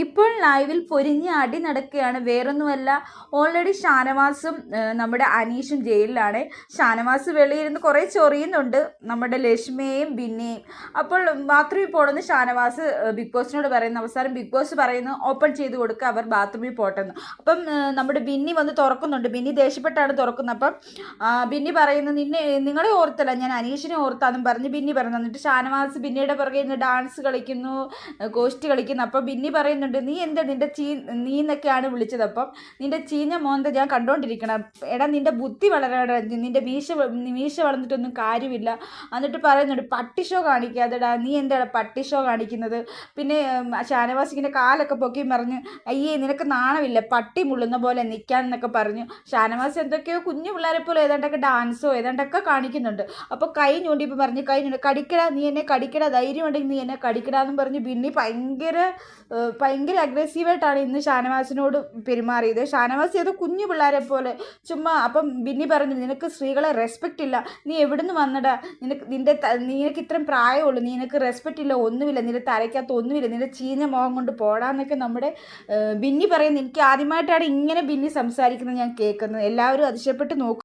ഇപ്പോൾ ലൈവിൽ പൊരിഞ്ഞ അടി നടക്കുകയാണ്. വേറൊന്നുമല്ല ഓൾറെഡി ഷാനവാസും നമ്മുടെ അനീഷും ജയിലിലാണ്. ഷാനവാസ് വെളിയിരുന്ന് കുറേ ചൊറിയുന്നുണ്ട് നമ്മുടെ ലക്ഷ്മിയെയും ബിന്നെയും അപ്പോൾ ബാത്റൂമിൽ പോകണമെന്ന് ഷാനവാസ് ബിഗ് ബോസിനോട് പറയുന്നു. അവസാനം ബിഗ് ബോസ് പറയുന്നു ഓപ്പൺ ചെയ്ത് കൊടുക്കുക അവർ ബാത്റൂമിൽ പോട്ടെന്ന്. അപ്പം നമ്മുടെ ബിന്നി വന്ന് തുറക്കുന്നുണ്ട്. ബിന്നി ദേഷ്യപ്പെട്ടാണ് തുറക്കുന്നത്. അപ്പം ബിന്നി പറയുന്നു നിന്നെ നിങ്ങളെ ഓർത്തല്ല ഞാൻ അനീഷിനെ ഓർത്താന്നും പറഞ്ഞ് ബിന്നി പറഞ്ഞു എന്നിട്ട് ഷാനവാസ് ബിന്നിയുടെ പുറകെ ഇന്ന് ഡാൻസ് കളിക്കുന്നു കോസ്റ്റ് കളിക്കുന്നു. അപ്പം ബിന്നി പറയുന്നുണ്ട് നീ എന്താ നിന്റെ ചീ നീ എന്നൊക്കെയാണ് വിളിച്ചത് അപ്പം നിന്റെ ചീഞ്ഞ മോന്ത ഞാൻ കണ്ടുകൊണ്ടിരിക്കണം എടാ നിന്റെ ബുദ്ധി വളരാടാ നിന്റെ മീശ മീശ വളർന്നിട്ടൊന്നും കാര്യമില്ല. എന്നിട്ട് പറയുന്നുണ്ട് പട്ടി ഷോ കാണിക്കാതെടാ നീ എന്താണ് പട്ടി ഷോ കാണിക്കുന്നത്? പിന്നെ ഷാനവാസിക്കിന്റെ കാലൊക്കെ പൊക്കി പറഞ്ഞ് അയ്യേ നിനക്ക് നാണമില്ല പട്ടി മുള്ളുന്ന പോലെ നിൽക്കാൻ എന്നൊക്കെ പറഞ്ഞു. ഷാനവാസ് എന്തൊക്കെയോ കുഞ്ഞു പിള്ളേരെ പോലെ ഏതാണ്ടൊക്കെ ഡാൻസോ ഏതാണ്ടൊക്കെ കാണിക്കുന്നുണ്ട്. അപ്പോൾ കൈ ഞൂണ്ടിപ്പോൾ പറഞ്ഞ് കൈ ഞൂണ്ടി കടിക്കടാ നീ എന്നെ കടിക്കടാ ധൈര്യം ഉണ്ടെങ്കിൽ നീ എന്നെ കടിക്കടാന്നും പറഞ്ഞ് ബിന്നി ഭയങ്കര ഭയങ്കര അഗ്രസീവായിട്ടാണ് ഇന്ന് ഷാനവാസിനോട് പെരുമാറിയത്. ഷാനവാസ് ഏതോ കുഞ്ഞു പിള്ളേരെ പോലെ ചുമ്മാ അപ്പം ബിന്നി പറഞ്ഞു നിനക്ക് സ്ത്രീകളെ റെസ്പെക്റ്റ് ഇല്ല. നീ എവിടുന്ന് വന്നടാ? നിനക്ക് നിന്റെ ത- നിനക്ക് ഇത്രയും പ്രായമുള്ളൂ. നിനക്ക് റെസ്പെക്റ്റ് ഇല്ല ഒന്നുമില്ല. നിന്റെ തലയ്ക്കകത്ത് ഒന്നുമില്ല. നിന്റെ ചീഞ്ഞ മുഖം കൊണ്ട് പോടാന്നൊക്കെ നമ്മുടെ ബിന്നി പറയുന്നു. എനിക്ക് ആദ്യമായിട്ടാണ് ഇങ്ങനെ ബിന്നി സംസാരിക്കുന്നത് ഞാൻ കേൾക്കുന്നത്. എല്ലാവരും അതിശയപ്പെട്ട് നോക്കും.